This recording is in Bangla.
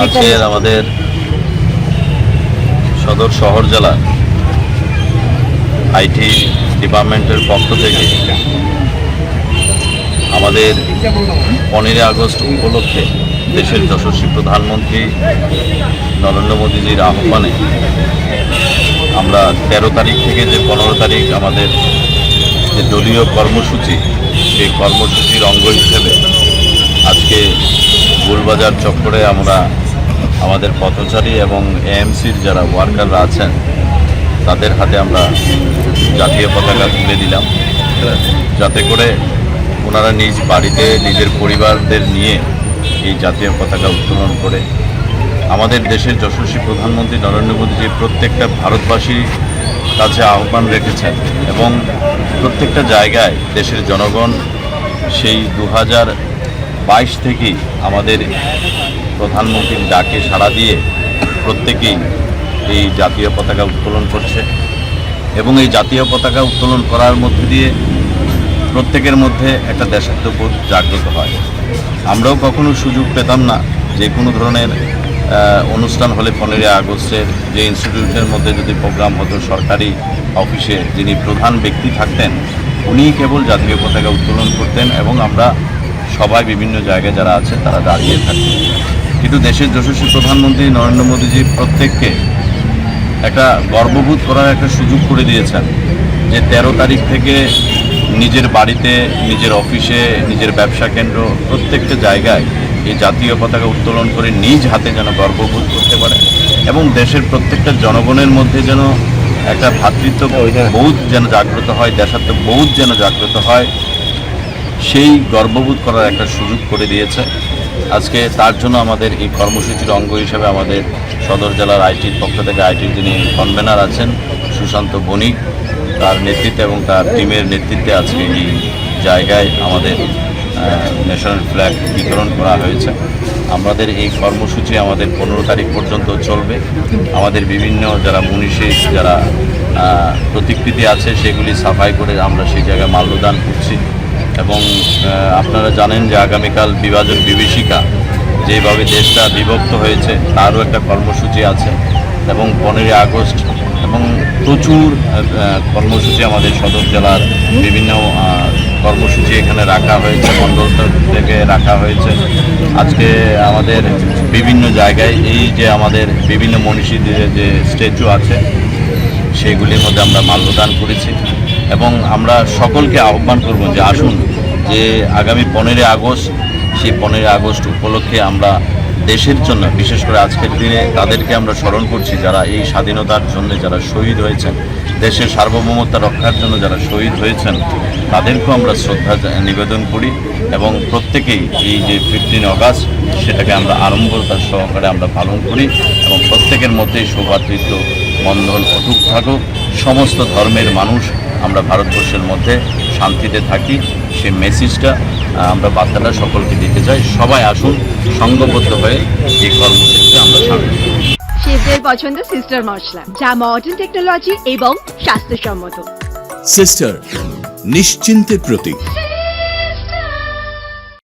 আজকের আমাদের সদর শহর জেলা আইটি ডিপার্টমেন্টের পক্ষ থেকে আমাদের পনেরোই আগস্ট উপলক্ষে দেশের যশস্বী প্রধানমন্ত্রী নরেন্দ্র মোদীজির আহ্বানে আমরা তেরো তারিখ থেকে যে পনেরো তারিখ আমাদের যে দলীয় কর্মসূচি, সেই কর্মসূচির অঙ্গ হিসেবে আজকে গোলবাজার চক্করে আমরা আমাদের পথচারী এবং এএমসির যারা ওয়ার্কাররা আছেন, তাদের হাতে আমরা জাতীয় পতাকা তুলে দিলাম। যাতে করে ওনারা নিজ বাড়িতে, নিজের পরিবারদের নিয়ে এই জাতীয় পতাকা উত্তোলন করে আমাদের দেশের যশস্বী প্রধানমন্ত্রী নরেন্দ্র মোদীজি প্রত্যেকটা ভারতবাসীর কাছে আহ্বান রেখেছেন এবং প্রত্যেকটা জায়গায় দেশের জনগণ সেই দু হাজার বাইশ থেকেই আমাদের প্রধানমন্ত্রীর ডাকে সাড়া দিয়ে প্রত্যেকেই এই জাতীয় পতাকা উত্তোলন করছে এবং এই জাতীয় পতাকা উত্তোলন করার মধ্যে দিয়ে প্রত্যেকের মধ্যে একটা দেশাত্মবোধ জাগ্রত হয়। আমরাও কখনো সুযোগ পেতাম না যে কোনো ধরনের অনুষ্ঠান হলে পনেরোই আগস্টের যে ইনস্টিটিউটের মধ্যে যদি প্রোগ্রাম হতো সরকারি অফিসে যিনি প্রধান ব্যক্তি থাকতেন, উনিই কেবল জাতীয় পতাকা উত্তোলন করতেন এবং আমরা সবাই বিভিন্ন জায়গায় যারা আছে, তারা দাঁড়িয়ে থাকতেন। কিন্তু দেশের যশস্বী প্রধানমন্ত্রী নরেন্দ্র মোদীজি প্রত্যেককে একটা গর্ববোধ করার একটা সুযোগ করে দিয়েছেন যে তেরো তারিখ থেকে নিজের বাড়িতে, নিজের অফিসে, নিজের ব্যবসা কেন্দ্র, প্রত্যেকটা জায়গায় এই জাতীয় পতাকা উত্তোলন করে নিজ হাতে যেন গর্ববোধ করতে পারে এবং দেশের প্রত্যেকটা জনগণের মধ্যে যেন একটা ভ্রাতৃত্ব বোধ যেন জাগ্রত হয় দেশাত্ম বোধ যেন জাগ্রত হয়, সেই গর্ববোধ করার একটা সুযোগ করে দিয়েছে। আজকে তার জন্য আমাদের এই কর্মসূচির অঙ্গ হিসাবে আমাদের সদর জেলার আইটির পক্ষ থেকে আইটির যিনি কনভেনার আছেন সুশান্ত বণিক। তার নেতৃত্বে এবং তার টিমের নেতৃত্বে আজকে এই জায়গায় আমাদের ন্যাশনাল ফ্ল্যাগ বিতরণ করা হয়েছে। আমাদের এই কর্মসূচি আমাদের পনেরো তারিখ পর্যন্ত চলবে। আমাদের বিভিন্ন যারা মনীষী, যারা প্রতিকৃতি আছে, সেগুলি সাফাই করে আমরা সেই জায়গায় মাল্যদান করছি। এবং আপনারা জানেন যে আগামীকাল বিভাজন বিভীষিকা, যেভাবে দেশটা বিভক্ত হয়েছে, তারও একটা কর্মসূচি আছে। এবং পনেরোই আগস্ট এবং প্রচুর কর্মসূচি আমাদের সদর জেলার বিভিন্ন কর্মসূচি এখানে রাখা হয়েছে মণ্ডল থেকে রাখা হয়েছে। আজকে আমাদের বিভিন্ন জায়গায় এই যে আমাদের বিভিন্ন মনীষীদের যে স্ট্যাচু আছে, সেগুলির মধ্যে আমরা মাল্যদান করেছি এবং আমরা সকলকে আহ্বান করব যে আসুন, যে আগামী পনেরোই আগস্ট, সেই পনেরোই আগস্ট উপলক্ষে আমরা দেশের জন্য, বিশেষ করে আজকের দিনে তাদেরকে আমরা স্মরণ করছি যারা এই স্বাধীনতার জন্য যারা শহীদ হয়েছেন, দেশের সার্বভৌমত্ব রক্ষার জন্য যারা শহীদ হয়েছেন, তাদেরকেও আমরা শ্রদ্ধা নিবেদন করি এবং প্রত্যেকেই এই যে ফিফটিন অগাস্ট সেটাকে আমরা আড়ম্বরতার সহকারে আমরা পালন করি এবং প্রত্যেকের মধ্যেই সৌভাতৃত্ব বন্ধন অটুট থাকুক। সমস্ত ধর্মের মানুষ আমরা ভারতবর্ষের মধ্যে শান্তিতে থাকি। সেই মেসেজটা আমরা বার্তাটা সকলকে দিতে চাই। সবাই আসুন সঙ্গবদ্ধ হয়ে এই কর্মসূচিতে আমরা সামিল। শেফদের পছন্দ সিস্টার মশলা যা মডার্ন টেকনোলজি এবং স্বাস্থ্যসম্মত। সিস্টার নিশ্চিন্তের প্রতীক।